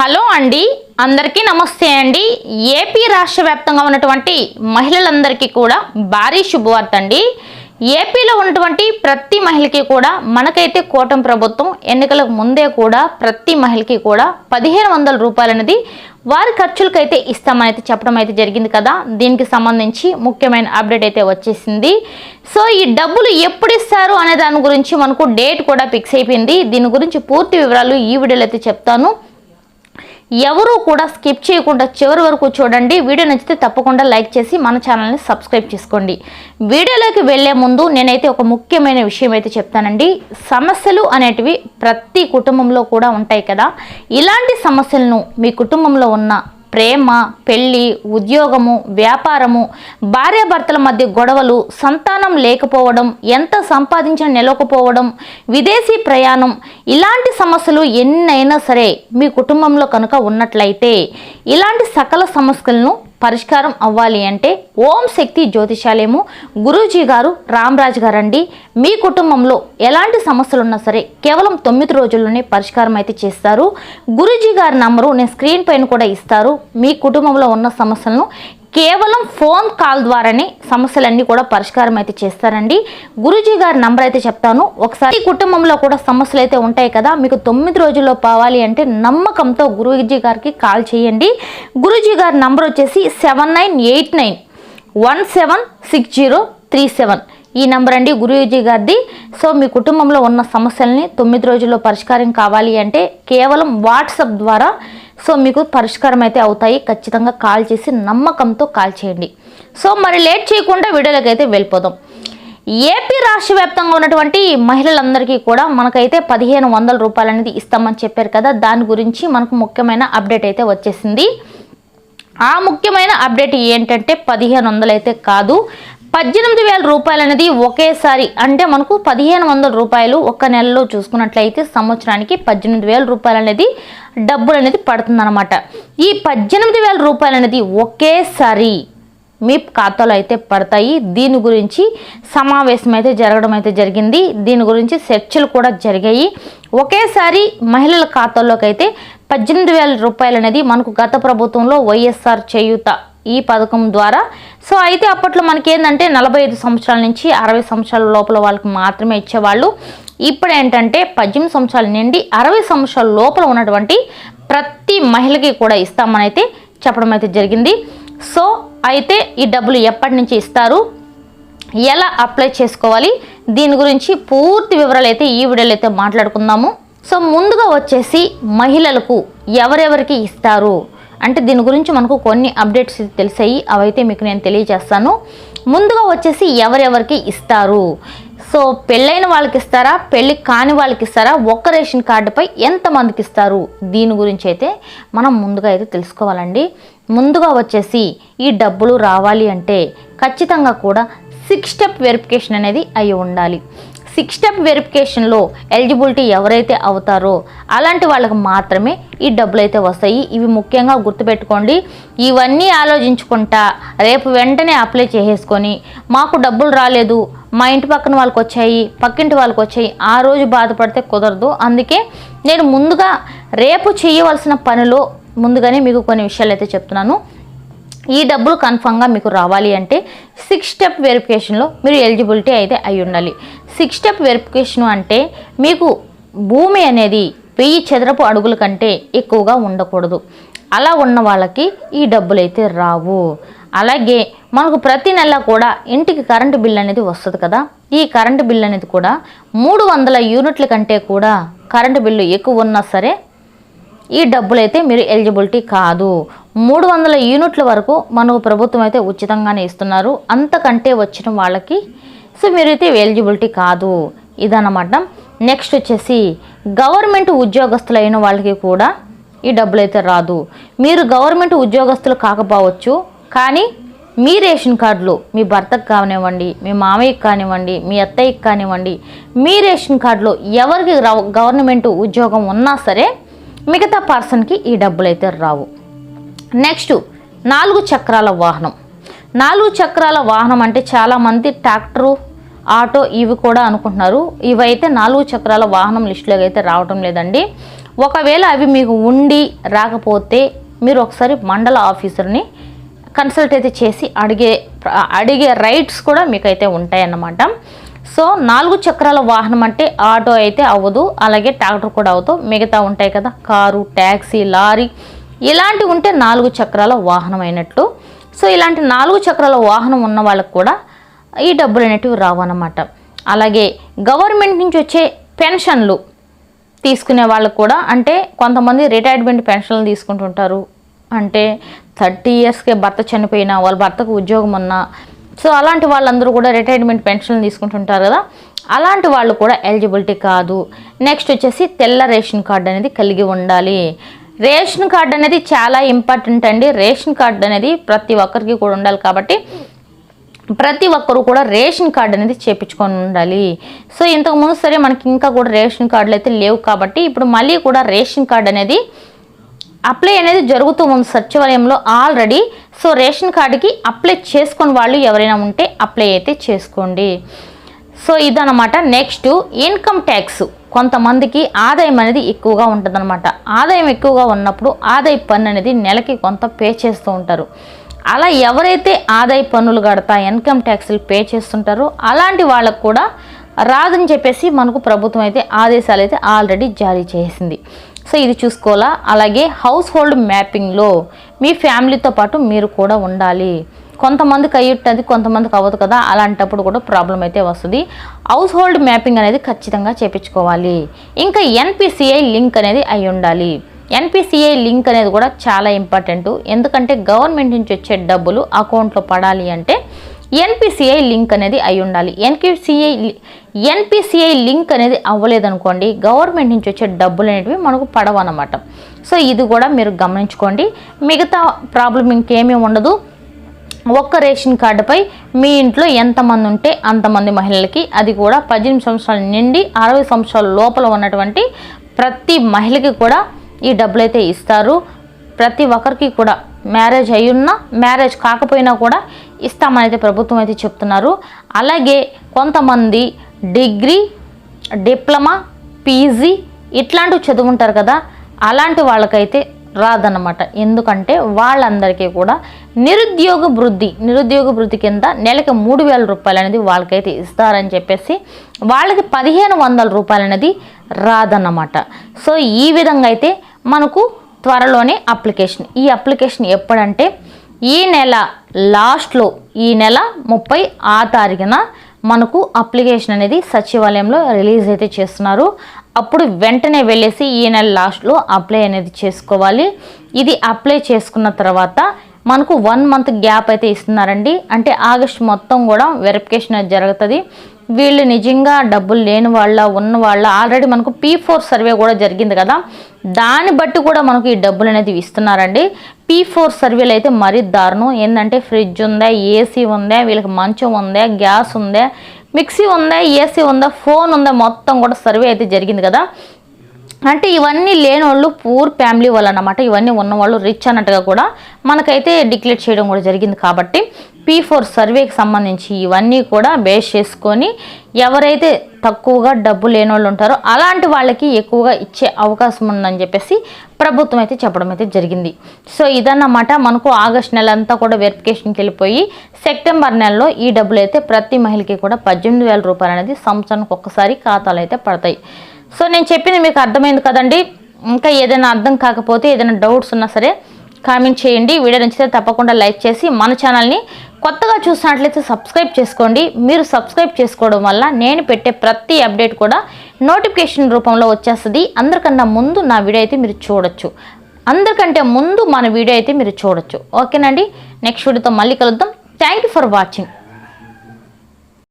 Hello అండి. అందరికీ నమస్తే అండి. ఏపీ రాష్ట్ర వ్యాప్తంగా ఉన్నటువంటి మహిళలందరికీ కూడా భారీ శుభవార్త అండి. ఏపీలో ఉన్నటువంటి ప్రతి మహిళకి కూడా మనకైతే కూటమి ప్రభుత్వం ఎన్నికలకు ముందే కూడా ప్రతి మహిళకి కూడా పదిహేను వందల రూపాయలు అనేది వారి ఖర్చులకైతే ఇస్తామని అయితే చెప్పడం అయితే జరిగింది కదా. దీనికి సంబంధించి ముఖ్యమైన అప్డేట్ అయితే వచ్చేసింది. సో ఈ డబ్బులు ఎప్పుడు ఇస్తారు అనే దాని గురించి మనకు డేట్ కూడా ఫిక్స్ అయిపోయింది. దీని గురించి పూర్తి వివరాలు ఈ వీడియోలో అయితే చెప్తాను. ఎవరూ కూడా స్కిప్ చేయకుండా చివరి వరకు చూడండి. వీడియో నచ్చితే తప్పకుండా లైక్ చేసి మన ఛానల్ని సబ్స్క్రైబ్ చేసుకోండి. వీడియోలోకి వెళ్ళే ముందు నేనైతే ఒక ముఖ్యమైన విషయం అయితే చెప్తానండి. సమస్యలు అనేటివి ప్రతి కుటుంబంలో కూడా ఉంటాయి కదా. ఇలాంటి సమస్యలను మీ కుటుంబంలో ఉన్న ప్రేమ పెళ్ళి ఉద్యోగము వ్యాపారము భార్యాభర్తల మధ్య గొడవలు సంతానం లేకపోవడం ఎంత సంపాదించిన నిలవకపోవడం విదేశీ ప్రయాణం ఇలాంటి సమస్యలు ఎన్నైనా సరే మీ కుటుంబంలో కనుక ఉన్నట్లయితే ఇలాంటి సకల సమస్యలను పరిష్కారం అవ్వాలి అంటే ఓం శక్తి జ్యోతిషాలయము గురూజీ గారు రామ్రాజ్ గారండి. మీ కుటుంబంలో ఎలాంటి సమస్యలు ఉన్నా సరే కేవలం తొమ్మిది రోజుల్లోనే పరిష్కారం అయితే చేస్తారు. గురూజీ గారి నంబరు నేను స్క్రీన్ పైన కూడా ఇస్తారు. మీ కుటుంబంలో ఉన్న సమస్యలను కేవలం ఫోన్ కాల్ ద్వారానే సమస్యలన్నీ కూడా పరిష్కారం అయితే చేస్తారండి. గురుజీ గారి నంబర్ అయితే చెప్తాను. ఒకసారి కుటుంబంలో కూడా సమస్యలు అయితే ఉంటాయి కదా మీకు తొమ్మిది రోజుల్లో పోవాలి అంటే నమ్మకంతో గురూజీ గారికి కాల్ చేయండి. గురూజీ గారి నంబర్ వచ్చేసి seven nine eight nine one seven six zero three seven. ఈ నెంబర్ అండి గురూజీ గారిది. సో మీ కుటుంబంలో ఉన్న సమస్యల్ని తొమ్మిది రోజుల్లో పరిష్కారం కావాలి అంటే కేవలం వాట్సాప్ ద్వారా సో మీకు పరిష్కారం అయితే అవుతాయి. ఖచ్చితంగా కాల్ చేసి నమ్మకంతో కాల్ చేయండి. సో మరి లేట్ చేయకుండా వీడియోలోకి అయితే వెళ్ళిపోదాం. ఏపీ రాష్ట్ర వ్యాప్తంగా ఉన్నటువంటి మహిళలందరికీ కూడా మనకైతే పదిహేను వందల రూపాయలు అనేది ఇస్తామని చెప్పారు కదా. దాని గురించి మనకు ముఖ్యమైన అప్డేట్ అయితే వచ్చేసింది. ఆ ముఖ్యమైన అప్డేట్ ఏంటంటే పదిహేను వందలు అయితే కాదు. పద్దెనిమిది వేల రూపాయలు అనేది ఒకేసారి అంటే మనకు పదిహేను వందల రూపాయలు ఒక్క నెలలో చూసుకున్నట్లయితే సంవత్సరానికి పద్దెనిమిది వేల రూపాయలు అనేది డబ్బులు అనేది పడుతుందన్నమాట. ఈ పద్దెనిమిది వేల రూపాయలు అనేది ఒకేసారి మీ ఖాతాలో అయితే పడతాయి. దీని గురించి సమావేశం అయితే జరగడం అయితే జరిగింది. దీని గురించి చర్చలు కూడా జరిగాయి. ఒకేసారి మహిళల ఖాతాల్లోకి అయితే పద్దెనిమిది వేల రూపాయలు అనేది మనకు గత ప్రభుత్వంలో వైఎస్ఆర్ చేయూత ఈ పథకం ద్వారా సో అయితే అప్పట్లో మనకి ఏంటంటే నలభై ఐదు సంవత్సరాల నుంచి అరవై సంవత్సరాల లోపల వాళ్ళకి మాత్రమే ఇచ్చేవాళ్ళు. ఇప్పుడు ఏంటంటే పద్దెనిమిది సంవత్సరాల నుండి అరవై సంవత్సరాల లోపల ఉన్నటువంటి ప్రతి మహిళకి కూడా ఇస్తామని అయితే చెప్పడం అయితే జరిగింది. సో అయితే ఈ డబ్బులు ఎప్పటి నుంచి ఇస్తారు? ఎలా అప్లై చేసుకోవాలి? దీని గురించి పూర్తి వివరాలు అయితే ఈ వీడియోలో అయితే మాట్లాడుకుందాము. సో ముందుగా వచ్చేసి మహిళలకు ఎవరెవరికి ఇస్తారు? అంటే దీని గురించి మనకు కొన్ని అప్డేట్స్ తెలిసాయి. అవైతే మీకు నేను తెలియజేస్తాను. ముందుగా వచ్చేసి ఎవరెవరికి ఇస్తారు? సో పెళ్ళైన వాళ్ళకి ఇస్తారా? పెళ్ళి కాని వాళ్ళకి ఇస్తారా? ఒక్క రేషన్ కార్డుపై ఎంతమందికి ఇస్తారు? దీని గురించి అయితే మనం ముందుగా అయితే తెలుసుకోవాలండి. ముందుగా వచ్చేసి ఈ డబ్బులు రావాలి అంటే ఖచ్చితంగా కూడా సిక్స్ స్టెప్ వెరిఫికేషన్ అనేది అయి ఉండాలి. సిక్స్ స్టెప్ వెరిఫికేషన్లో ఎలిజిబిలిటీ ఎవరైతే అవుతారో అలాంటి వాళ్ళకి మాత్రమే ఈ డబ్బులు అయితే వస్తాయి. ఇవి ముఖ్యంగా గుర్తుపెట్టుకోండి. ఇవన్నీ ఆలోచించుకుంటా రేపు వెంటనే అప్లై చేసేసుకొని మాకు డబ్బులు రాలేదు మా ఇంటి పక్కన వాళ్ళకి వచ్చాయి పక్కింటి వాళ్ళకి వచ్చాయి ఆ రోజు బాధపడితే కుదరదు. అందుకే నేను ముందుగా రేపు చేయవలసిన పనిలో ముందుగానే మీకు కొన్ని విషయాలు అయితే చెప్తున్నాను. ఈ డబ్బులు కన్ఫామ్గా మీకు రావాలి అంటే సిక్స్ స్టెప్ వెరిఫికేషన్లో మీరు ఎలిజిబిలిటీ అయితే అయి ఉండాలి. సిక్స్ స్టెప్ వెరిఫికేషన్ అంటే మీకు భూమి అనేది వెయ్యి చదరపు అడుగుల కంటే ఎక్కువగా ఉండకూడదు. అలా ఉన్న వాళ్ళకి ఈ డబ్బులు అయితే రావు. అలాగే మనకు ప్రతి నెల కూడా ఇంటికి కరెంటు బిల్ అనేది వస్తుంది కదా. ఈ కరెంటు బిల్ అనేది కూడా మూడు వందల యూనిట్ల కంటే కూడా కరెంటు బిల్లు ఎక్కువ ఉన్నా సరే ఈ డబ్బులైతే మీరు ఎలిజిబిలిటీ కాదు. మూడు వందల యూనిట్ల వరకు మనకు ప్రభుత్వం అయితే ఉచితంగానే ఇస్తున్నారు. అంతకంటే వచ్చిన వాళ్ళకి సో మీరైతే ఎలిజిబిలిటీ కాదు ఇదన్నమాట. నెక్స్ట్ వచ్చేసి గవర్నమెంట్ ఉద్యోగస్తులైన వాళ్ళకి కూడా ఈ డబ్బులు అయితే రాదు. మీరు గవర్నమెంట్ ఉద్యోగస్తులు కాకపోవచ్చు కానీ మీ రేషన్ కార్డులు మీ భర్తకు కానివ్వండి మీ మామయ్యకి కానివ్వండి మీ అత్తయ్యకి కానివ్వండి మీ రేషన్ కార్డులో ఎవరికి గవర్నమెంట్ ఉద్యోగం ఉన్నా సరే మిగతా పర్సన్కి ఈ డబ్బులు అయితే రావు. నెక్స్ట్ నాలుగు చక్రాల వాహనం. నాలుగు చక్రాల వాహనం అంటే చాలామంది ట్రాక్టరు ఆటో ఇవి కూడా అనుకుంటున్నారు. ఇవైతే నాలుగు చక్రాల వాహనం లిస్టులోకి అయితే రావటం లేదండి. ఒకవేళ అవి మీకు ఉండి రాకపోతే మీరు ఒకసారి మండల ఆఫీసర్ని కన్సల్ట్ అయితే చేసి అడిగే అడిగే రైట్స్ కూడా మీకైతే ఉంటాయన్నమాట. సో నాలుగు చక్రాల వాహనం అంటే ఆటో అయితే అవ్వదు. అలాగే ట్రాక్టర్ కూడా అవ్వదు. మిగతా ఉంటాయి కదా కారు ట్యాక్సీ లారీ ఇలాంటివి ఉంటే నాలుగు చక్రాల వాహనం అయినట్లు. సో ఇలాంటి నాలుగు చక్రాల వాహనం ఉన్న వాళ్ళకు కూడా ఈ డబ్బులు అనేటివి రావన్నమాట అలాగే గవర్నమెంట్ నుంచి వచ్చే పెన్షన్లు తీసుకునే వాళ్ళకు కూడా అంటే కొంతమంది రిటైర్మెంట్ పెన్షన్లు తీసుకుంటుంటారు. అంటే థర్టీ ఇయర్స్కే భర్త చనిపోయినా వాళ్ళ భర్తకు ఉద్యోగం ఉన్నా సో అలాంటి వాళ్ళందరూ కూడా రిటైర్మెంట్ పెన్షన్లు తీసుకుంటుంటారు కదా. అలాంటి వాళ్ళు కూడా ఎలిజిబిలిటీ కాదు. నెక్స్ట్ వచ్చేసి తెల్ల రేషన్ కార్డు అనేది కలిగి ఉండాలి. రేషన్ కార్డు అనేది చాలా ఇంపార్టెంట్ అండి. రేషన్ కార్డు అనేది ప్రతి ఒక్కరికి కూడా ఉండాలి కాబట్టి ప్రతి ఒక్కరు కూడా రేషన్ కార్డు అనేది చేపించుకొని ఉండాలి. సో ఇంతకు ముందు సరే మనకి ఇంకా కూడా రేషన్ కార్డులు అయితే లేవు కాబట్టి ఇప్పుడు మళ్ళీ కూడా రేషన్ కార్డు అనేది అప్లై అనేది జరుగుతూ ఉంది సచివాలయంలో ఆల్రెడీ. సో రేషన్ కార్డుకి అప్లై చేసుకుని వాళ్ళు ఎవరైనా ఉంటే అప్లై అయితే చేసుకోండి. సో ఇదనమాట నెక్స్ట్ ఇన్కమ్ ట్యాక్స్. కొంతమందికి ఆదాయం అనేది ఎక్కువగా ఉంటుందన్నమాట. ఆదాయం ఎక్కువగా ఉన్నప్పుడు ఆదాయ పన్ను అనేది నెలకి కొంత పే చేస్తూ ఉంటారు. అలా ఎవరైతే ఆదాయ పన్నులు కడతా ఇన్కమ్ ట్యాక్స్లు పే చేస్తుంటారో అలాంటి వాళ్ళకు కూడా రాదని చెప్పేసి మనకు ప్రభుత్వం అయితే ఆదేశాలు అయితే ఆల్రెడీ జారీ చేసింది. సో ఇది చూసుకోవాలా? అలాగే హౌస్ హోల్డ్ మ్యాపింగ్లో మీ ఫ్యామిలీతో పాటు మీరు కూడా ఉండాలి. కొంతమందికి అయ్యుంటుంది కొంతమందికి అవ్వదు కదా? అలాంటప్పుడు కూడా ప్రాబ్లం అయితే వస్తుంది. హౌస్ హోల్డ్ మ్యాపింగ్ అనేది ఖచ్చితంగా చేపించుకోవాలి. ఇంకా ఎన్పిసిఐ లింక్ అనేది అయి ఉండాలి ఎన్పిసిఐ లింక్ అనేది కూడా చాలా ఇంపార్టెంట్. ఎందుకంటే గవర్నమెంట్ నుంచి వచ్చే డబ్బులు అకౌంట్లో పడాలి అంటే ఎన్పిసిఐ లింక్ అనేది అయి ఉండాలి. ఎన్పిసిఐ ఎన్పిసిఐ లింక్ అనేది అవ్వలేదనుకోండి గవర్నమెంట్ నుంచి వచ్చే డబ్బులు అనేటివి మనకు పడవన్నమాట. సో ఇది కూడా మీరు గమనించుకోండి. మిగతా ప్రాబ్లం ఇంకేమీ ఉండదు. ఒక్క రేషన్ కార్డుపై మీ ఇంట్లో ఎంతమంది ఉంటే అంతమంది మహిళలకి అది కూడా పద్దెనిమిది సంవత్సరాల నుండి అరవై సంవత్సరాల లోపల ఉన్నటువంటి ప్రతి మహిళకి కూడా ఈ డబ్బులు అయితే ఇస్తారు. ప్రతి ఒక్కరికి కూడా మ్యారేజ్ అయ్యున్నా మ్యారేజ్ కాకపోయినా కూడా ఇస్తామని ప్రభుత్వం అయితే చెప్తున్నారు. అలాగే కొంతమంది డిగ్రీ డిప్లొమా పీజీ ఇట్లాంటివి చదువుంటారు కదా అలాంటి వాళ్ళకైతే రాదన్నమాట. ఎందుకంటే వాళ్ళందరికీ కూడా నిరుద్యోగ వృద్ధి నిరుద్యోగ వృద్ధి కింద నెలకి మూడు వేల రూపాయలు అనేది వాళ్ళకైతే ఇస్తారని చెప్పేసి వాళ్ళకి పదిహేను వందల రూపాయలు అనేది రాదన్నమాట. సో ఈ విధంగా అయితే మనకు త్వరలోనే అప్లికేషన్ ఈ అప్లికేషన్ ఎప్పుడంటే ఈ నెల లాస్ట్లో ఈ నెల ముప్పై ఆ తారీఖున మనకు అప్లికేషన్ అనేది సచివాలయంలో రిలీజ్ అయితే చేస్తున్నారు. అప్పుడు వెంటనే వెళ్ళేసి ఈ నెల లాస్ట్లో అప్లై అనేది చేసుకోవాలి. ఇది అప్లై చేసుకున్న తర్వాత మనకు వన్ మంత్ గ్యాప్ అయితే ఇస్తున్నారండి. అంటే ఆగస్ట్ మొత్తం కూడా వెరిఫికేషన్ అది జరుగుతుంది. వీళ్ళు నిజంగా డబ్బులు లేని వాళ్ళ ఉన్న వాళ్ళ. ఆల్రెడీ మనకు పీ ఫోర్ సర్వే కూడా జరిగింది కదా. దాన్ని బట్టి కూడా మనకు ఈ డబ్బులు అనేది ఇస్తున్నారండి. పీ ఫోర్ సర్వేలు అయితే మరీ దారుణం. ఏంటంటే ఫ్రిడ్జ్ ఉందా ఏసీ ఉందా వీళ్ళకి మంచం ఉందా గ్యాస్ ఉందా మిక్సీ ఉందా ఏసీ ఉందా ఫోన్ ఉందా మొత్తం కూడా సర్వే అయితే జరిగింది కదా. అంటే ఇవన్నీ లేని వాళ్ళు పూర్ ఫ్యామిలీ వాళ్ళు అనమాట ఇవన్నీ ఉన్నవాళ్ళు రిచ్ అన్నట్టుగా కూడా మనకైతే డిక్లేర్ చేయడం కూడా జరిగింది కాబట్టి పీ ఫోర్ సర్వేకి సంబంధించి ఇవన్నీ కూడా బేస్ చేసుకొని ఎవరైతే తక్కువగా డబ్బు లేని వాళ్ళు ఉంటారో అలాంటి వాళ్ళకి ఎక్కువగా ఇచ్చే అవకాశం ఉందని చెప్పేసి ప్రభుత్వం అయితే చెప్పడం అయితే జరిగింది. సో ఇదన్నమాట. మనకు ఆగస్ట్ నెల అంతా కూడా వెరిఫికేషన్కి వెళ్ళిపోయి సెప్టెంబర్ నెలలో ఈ డబ్బులు అయితే ప్రతి మహిళకి కూడా పద్దెనిమిది వేల రూపాయలు అనేది సంవత్సరానికి ఒక్కసారి ఖాతాలు అయితే పడతాయి. సో నేను చెప్పింది మీకు అర్థమైంది కదండి. ఇంకా ఏదైనా అర్థం కాకపోతే ఏదైనా డౌట్స్ ఉన్నా సరే కామెంట్ చేయండి. వీడియో నచ్చితే తప్పకుండా లైక్ చేసి మన ఛానల్ని కొత్తగా చూసినట్లయితే సబ్స్క్రైబ్ చేసుకోండి. మీరు సబ్స్క్రైబ్ చేసుకోవడం వల్ల నేను పెట్టే ప్రతి అప్డేట్ కూడా నోటిఫికేషన్ రూపంలో వచ్చేస్తుంది. అందరికన్నా ముందు నా వీడియో అయితే మీరు చూడొచ్చు. అందరికంటే ముందు మన వీడియో అయితే మీరు చూడొచ్చు. ఓకేనండి? నెక్స్ట్ వీడియోతో మళ్ళీ కలుద్దాం. Thank for watching.